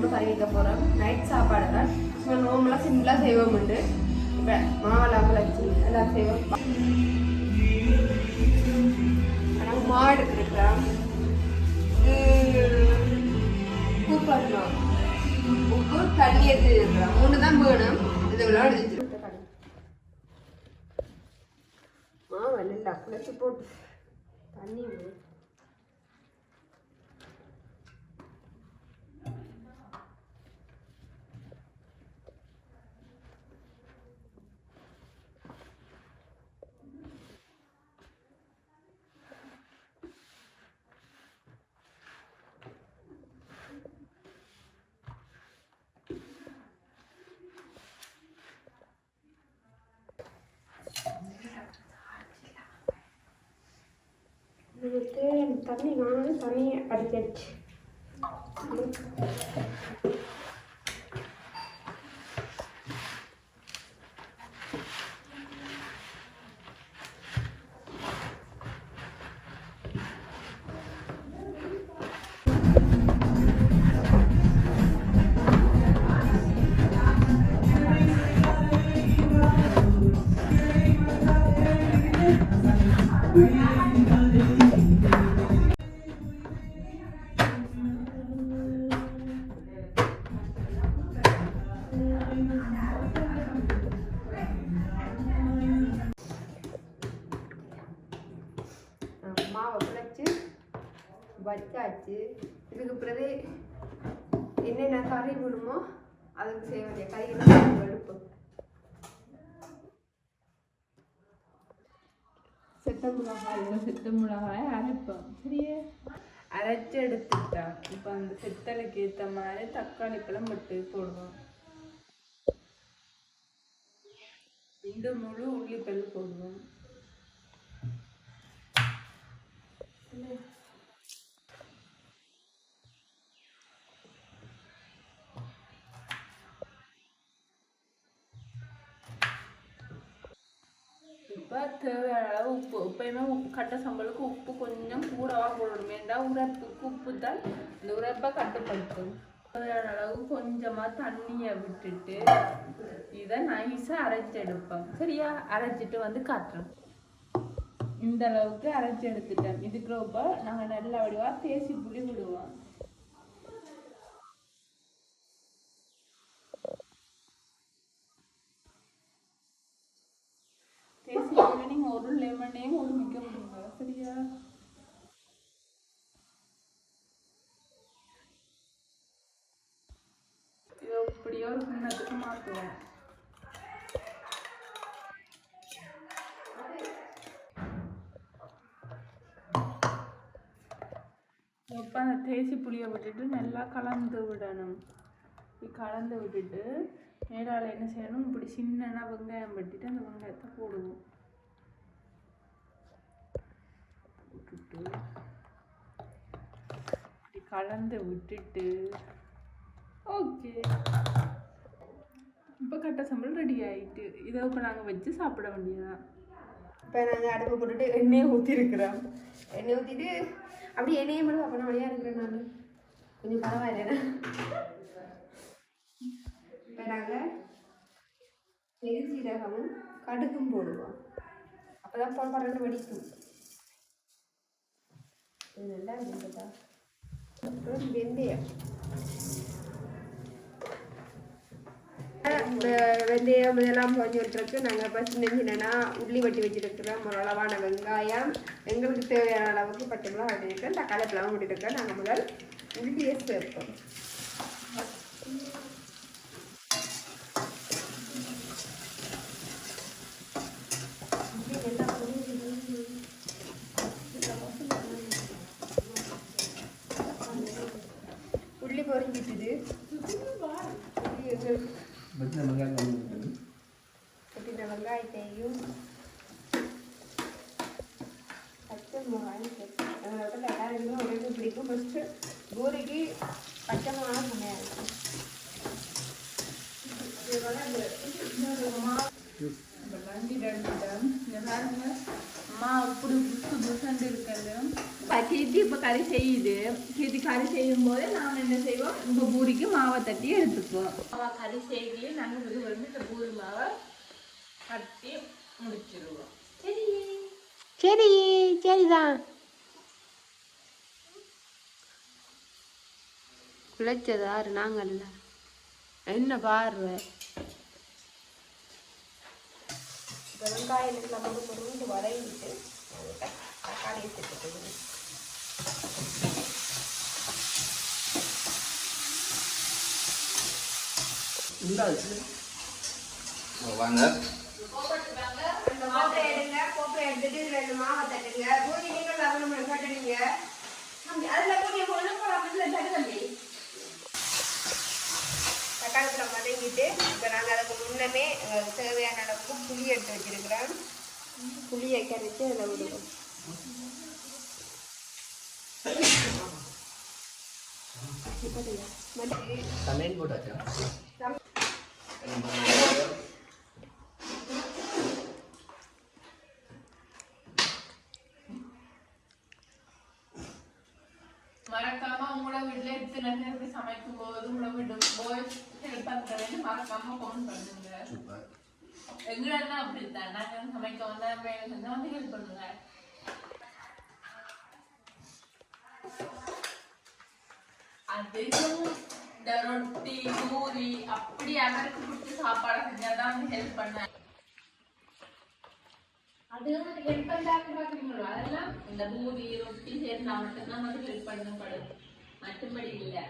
போட்டு கறி வைக்க போகிறோம் நைட் சாப்பாடு தான். சும்மா நோம்பெல்லாம் சிம்பிளாக செய்வோம் உண்டு. இப்போ மாவெல்லாம் வச்சு எல்லாம் செய்வோம். ஆனால் மாடு இருக்கிறோம் உப்பு உப்பு தண்ணி எடுத்து இருக்கிறோம் மூணு தான் வேணும். இது விளையாடு மாவு இல்லை. குழச்சி போட்டு தண்ணி விடு இதுக்கு தண்ணி நானும் தண்ணி அடிச்சிடுச்சு செத்த மிளகாய் செத்த மிளகாய் அரைப்போம். சரியே அரைச்சி எடுத்துட்டா இப்போ அந்த சித்தலுக்கு ஏற்ற மாதிரி தக்காளி பழம் போடுவோம். ரெண்டு முழு உள்ளிப்பல் போடுவோம். இப்போ தேவையான அளவு உப்பு எப்பயுமே உப்பு கட்ட சம்பளுக்கு உப்பு கொஞ்சம் கூடவாக போடணும் ஏன்டா உரப்புக்கு உப்பு தான் இந்த உரப்பை கட்டுப்படுத்தும் தேவையான அளவு கொஞ்சமாக தண்ணியை விட்டுட்டு இதை நைஸாக அரைச்சி எடுப்பேன் சரியா அரைச்சிட்டு வந்து காட்டுறேன் இந்த அளவுக்கு அரைச்சி எடுத்துட்டேன் இதுக்கு ரொம்ப நாங்கள் நல்ல வடிவாக தேசி புளி விடுவோம் தேசி புளி ஒரு லெமனையும் ஒரு மிக்க முடியுங்க சரியா? இப்படியோ ஒரு கிண்ணத்துக்கு மாற்றுவோம் இப்போ அந்த தேசி புளியை விட்டுட்டு நல்லா கலந்து விடணும். இப்படி கலந்து விட்டுட்டு மேலால் என்ன செய்யணும்? இப்படி சின்னனா வெங்காயம் வெட்டிட்டு அந்த வெங்காயத்தை போடுவோம். விட்டுட்டு இப்படி கலந்து விட்டுட்டு ஓகே. இப்போ கட்ட சம்பளம் ரெடி ஆகிட்டு இதை இப்போ நாங்கள் வச்சு சாப்பிட வேண்டியதுதான். இப்போ நாங்கள் அடுப்பு போட்டுட்டு எண்ணெயை ஊற்றிருக்கிறோம் எண்ணெய் ஊற்றிட்டு அப்படி எண்ணெயை மட்டும் சாப்பிட வழியாக இருக்கிறேன் நான். கொஞ்சம் பரவாயில்ல. இப்போ நாங்கள் பெருஞ்சீரகமும் கடுகும் போடுவோம். அப்போ தான் போன பரண்டு வடிக்கும். இது நல்லா இருந்ததா அப்புறம் வெந்தயம் வெந்தயம் இதெல்லாம் கொஞ்சம் விட்டுருக்கு நாங்கள் இப்போ சின்ன உள்ளி வட்டி வச்சுருக்கிறோம் ஒரு அளவான வெங்காயம் எங்களுக்கு தேவையான அளவுக்கு பச்சை மிளகா வெட்டியிருக்கேன் தக்காளி பழம் வெட்டியிருக்கேன் நாங்கள் முதல் உள்ளியை சேர்ப்போம் உள்ளி பொறிஞ்சிட்டுது உள்ளி வந்து பச்சை வெங்காயம் கம்மி கொட்டின வெங்காயத்தையும் பச்சை மிளகாயும் சேர்த்து அதோட எல்லாருக்குமே ஒரே இது பிடிக்கும் ஃபஸ்ட்டு பூரிக்கு பச்சை மிளகா செம்மையாக இருக்கும் இதோட இந்த வண்டி ரெண்டுதான் இந்த பாருங்க அம்மா அப்படி புதுசு புதுசண்டு இருக்கிறது கீர்த்தி இப்போ கறி செய்யுது. கீர்த்தி கறி செய்யும் போது நாம் என்ன செய்வோம்? இப்போ பூரிக்கு மாவை தட்டி எடுத்துக்குவோம். அவள் கறி செய்யலையே நாங்கள் இது வந்து இந்த பூரி மாவை கட்டி முடிச்சிருவோம். சரி சரி சரிதான். குழைச்சது யாரு நாங்கள்ல என்ன பாரு வெங்காயம் நமக்கு முருங்கி வரைஞ்சிட்டு தக்காளி சேர்த்துட்டு இந்தாச்சு. வாங்க. அந்த கோப்பை எடுங்க கோப்பை எடுத்துட்டு ரெண்டு மாவை தட்டுங்க பூரி நீங்கள் லவணம் கட்டுறீங்க அதுல கொஞ்சம் ஒன்று போடாமல் தட்டு தம்பி. மதங்கிட்டு இப்போ நாங்கள் அதுக்கு முன்னமே தேவையான அளவுக்கு புளி எடுத்து வச்சிருக்கிறோம். புளியை கரைச்சி அதில் விடுவோம். சமையல் போட்டாச்சா மறக்காம உங்களோட வீட்டுல இத்தனை பேருக்கு சமைக்கும் போது உங்களோட வீட்டு ஹெல்ப் பண்றேன்னு மறக்காம ஃபோன் பண்ணுங்க சூப்பர் எங்களெல்லாம் அப்படித்தான் நாங்க சமைக்க வந்தா வேலை செஞ்சா வந்து ஹெல்ப் பண்ணுங்க அதிகம் இந்த ரொட்டி பூரி அப்படி அவருக்கு பிடிச்ச சாப்பாடு செஞ்சாதான் வந்து ஹெல்ப் பண்ண அதுதான் ஹெல்ப் பண்ணாங்க பாக்குறீங்களோ அதெல்லாம் இந்த பூரி ரொட்டி சேர்ந்தா மட்டும்தான் வந்து ஹெல்ப் பண்ணப்படும் மற்றபடி இல்லை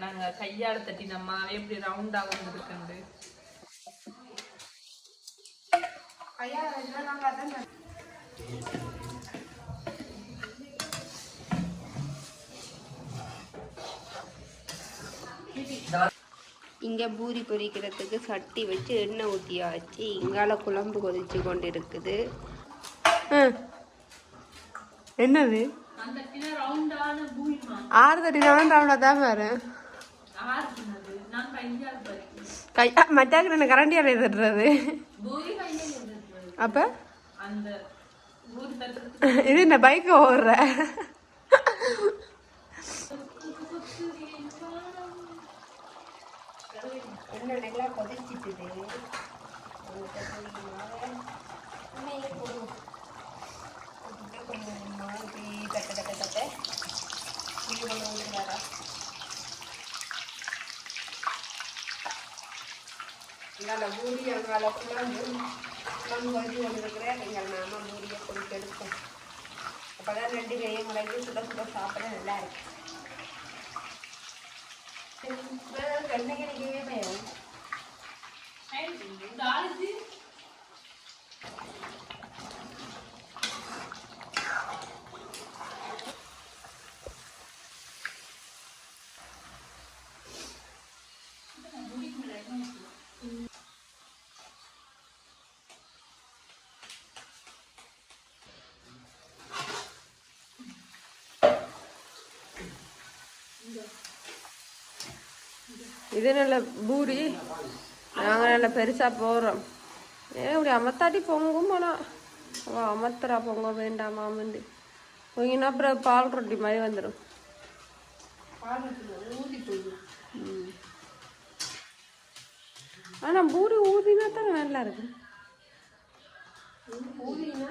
நாங்க கையால தட்டி நம்ம எப்படி ரவுண்டா வந்துருக்கு இங்க இங்கே பூரி பொரிக்கிறதுக்கு சட்டி வச்சு எண்ணெய் ஊற்றியாச்சு இங்கால குழம்பு கொதிச்சு கொண்டு இருக்குது என்னது? ஆறு தட்டி தான் ரவுண்டாக தான் வரும் ஆறுனது நான் என்ன கரண்டியால் தட்டுறது. அப்போ? இது என்ன பைக்கு ஓடுற? என்ன நல்லா கொதிச்சிட்டுது தட்ட தட்ட தட்ட இது ஒன்று ஊற்றுறாரா இங்கால பூரி அங்கால நீங்கள் நாம பூரியை கொடுத்து எடுப்போம் அப்போதான் ரெண்டு கையை முளைக்கு சுட சுட சாப்பிட நல்லா இருக்கும் எண்ணெய் நிற்கவே பயம் இது நல்ல பூரி. நாங்கள் நல்லா பெருசாக போகிறோம் ஏன் இப்படி அமத்தாட்டி பொங்கும் போனால் அவள் அமர்த்துறா பொங்க வேண்டாமா வந்து பொங்கினா அப்புறம் பால் ரொட்டி மாதிரி வந்துடும் ஆனால் பூரி ஊதினா தானே நல்லா இருக்கு ஊதினா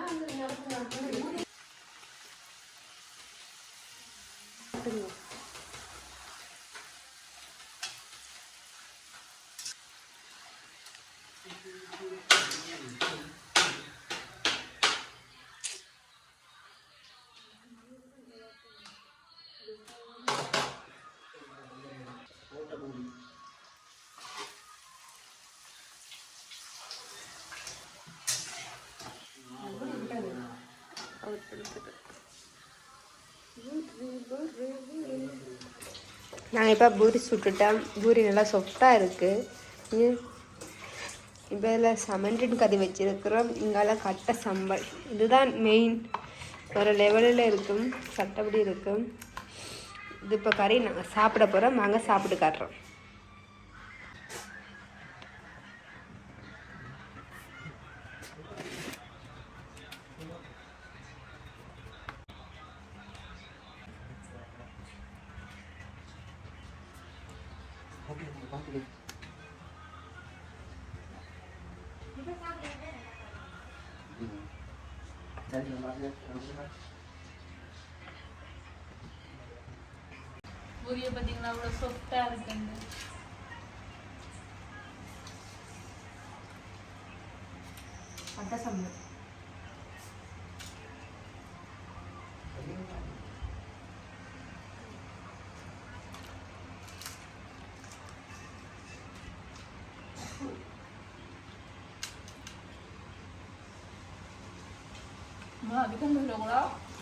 நாங்கள் இப்போ பூரி சுட்டுட்டோம் பூரி நல்லா சொஃப்டாக இருக்குது இப்போ இதில் சமண்டின் கறி வச்சுருக்கிறோம். இங்கால கட்டை சம்பல். இதுதான் மெயின் ஒரு லெவலில் இருக்கும். சட்டப்படி இருக்கும். இது இப்போ கறி நாங்கள் சாப்பிட போகிறோம் நாங்கள் சாப்பிட்டு காட்டுறோம். பூரிய பார்த்தீங்கன்னா அவ்வளோ சாஃப்டாக இருக்குங்க கட்டை சம்பல் அம்மா அதுக்கும் சொல்லுங்களா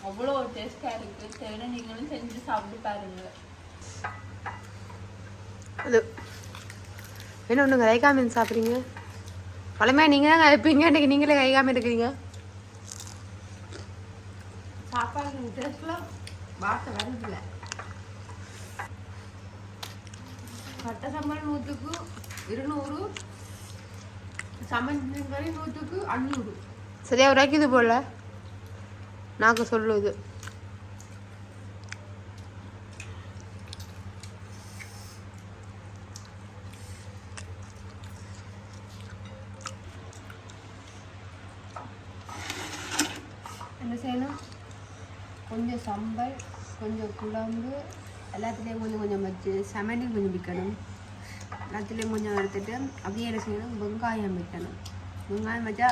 அவ்வளோ டேஸ்ட்டாக இருக்குது தேவையான நீங்களும் செஞ்சு சாப்பிட்டு பாருங்க. அது என்ன ஒன்று கைகா மீன் சாப்பிட்றீங்க? பழமையாக நீங்கள் தான் இருப்பீங்க இன்றைக்கி நீங்களே மீன் இருக்கிறீங்க சாப்பாடு டேஸ்ட்லாம் வார்த்தை வருதில்ல கட்டை சம்பல் நூற்றுக்கு இருநூறு கறி நூற்றுக்கு அஞ்சூறு சரியா உரைக்குது போல? நாக்கு சொல்லுது என்ன செய்யணும்? கொஞ்சம் சம்பல் கொஞ்சம் குழம்பு எல்லாத்துலேயும் கொஞ்சம் கொஞ்சம் வச்சு சமையல் கொஞ்சம் விற்கணும். எல்லாத்துலேயும் கொஞ்சம் எடுத்துட்டு அப்படியே என்ன செய்யணும்? வெங்காயம் வைக்கணும் வெங்காயம் வச்சா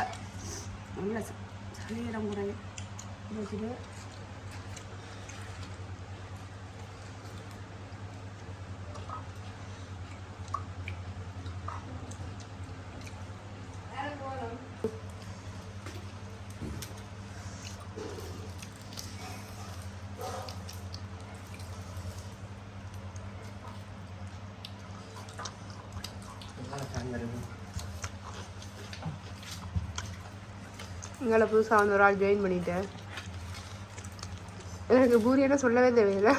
நல்லா சளி சரீரம் குறையும். வச்சுட்டு எங்களை புதுசாக வந்து ஒரு ஆள் ஜாயின் பண்ணிட்டேன் எனக்கு பூரியனை சொல்லவே தேவையில்லை.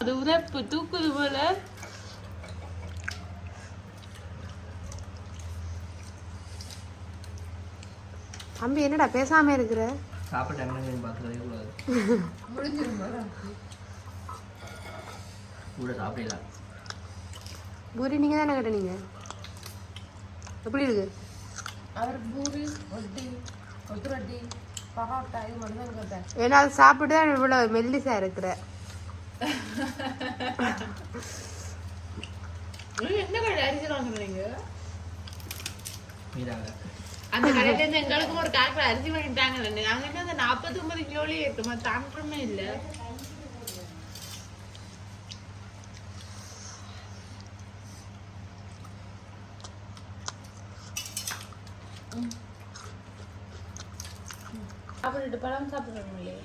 அது உரைப்பு தூக்குது போல. தம்பி என்னடா பேசாமல் இருக்கிற? சாப்பிட்ட டைம்ல பார்த்துக்கவே கூடாது. கூட சாப்பிடலாம் பூரி நீங்கள் தானே கேட்டீங்க எப்படி இருக்கு? அவர் பூரி ரொட்டி கொத்து ரொட்டி பரோட்டா இது மட்டும் தான் கேட்டேன் ஏன்னா அது சாப்பிட்டு தான் இவ்வளோ மெல்லிசா இருக்கிற. என்ன கடை அரிசி வாங்குறீங்க? அந்த கடையில இருந்து எங்களுக்கும் ஒரு கால் கிலோ அரிசி வாங்கிட்டாங்க நாங்க என்ன அந்த நாற்பத்தி ஒன்பது கிலோலயே இருக்குமா தாண்டமே இல்ல. சாப்பிட்டுட்டு பழம் சாப்பிடணும் இல்லையா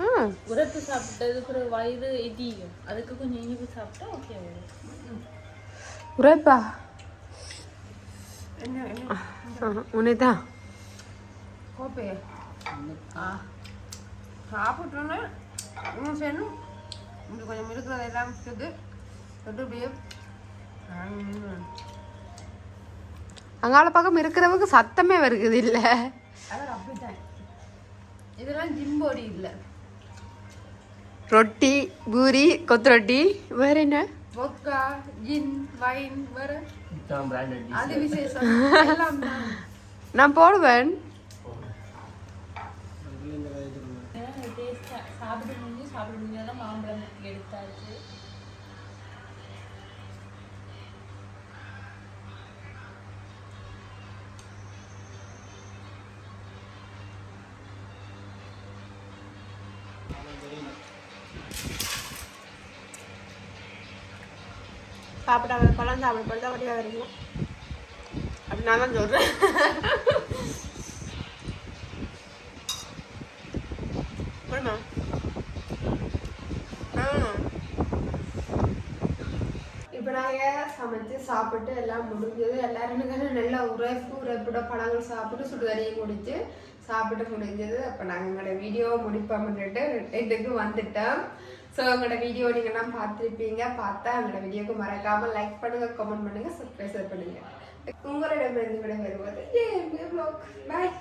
ம் உரப்பு சாப்பிட்டதுக்கு ஒரு வயிறு எதியும் அதுக்கு கொஞ்சம் இனிப்பு சாப்பிட்டா ஓகே உரைப்பா. உன்னை தான் கோப்பே ஆ சாப்பிட்டோன்னே இன்னும் செய்யணும் இங்க கொஞ்சம் இருக்கிறது எல்லாம் அப்படியே அங்கால பக்கம் இருக்கிறவங்க சத்தமே வருகுது இல்லை. அப்படித்தான். இதெல்லாம் ஜிம்போடி இல்லை. ரொட்டி பூரி கொத்து ரொட்டி வேற என்ன? vodka ஜின் வைன் வேற? அது விசேஷம். நான் போடுவேன். சாப்பிட முடிஞ்சு சாப்பிட முடியாத மாம்பழம் எடுத்தாச்சு. சாப்பிட்டா பழம் சாப்பிடப்படுது அப்படியே வரைக்கும் அப்படி நான் தான் சொல்கிறேன் போடுமா? இப்போ நாங்கள் சமைச்சு சாப்பிட்டு எல்லாம் முடிஞ்சது எல்லாருமே நல்லா உரைப்பு உரைப்பட பழங்கள் சாப்பிட்டு சுடுதண்ணியை குடிச்சு சாப்பிட்டு முடிஞ்சது. அப்போ நாங்கள் எங்களோட வீடியோவை முடிப்போம் பண்ணிட்டு எட்டுக்கு வந்துட்டோம். ஸோ உங்களோட வீடியோ நீங்கள்லாம் பார்த்துருப்பீங்க. பார்த்தா எங்களோட வீடியோக்கு மறக்காமல் லைக் பண்ணுங்க கமெண்ட் பண்ணுங்க சப்ஸ்கிரைப் பண்ணுங்க. உங்களிடமிருந்து விட வருவது பாய்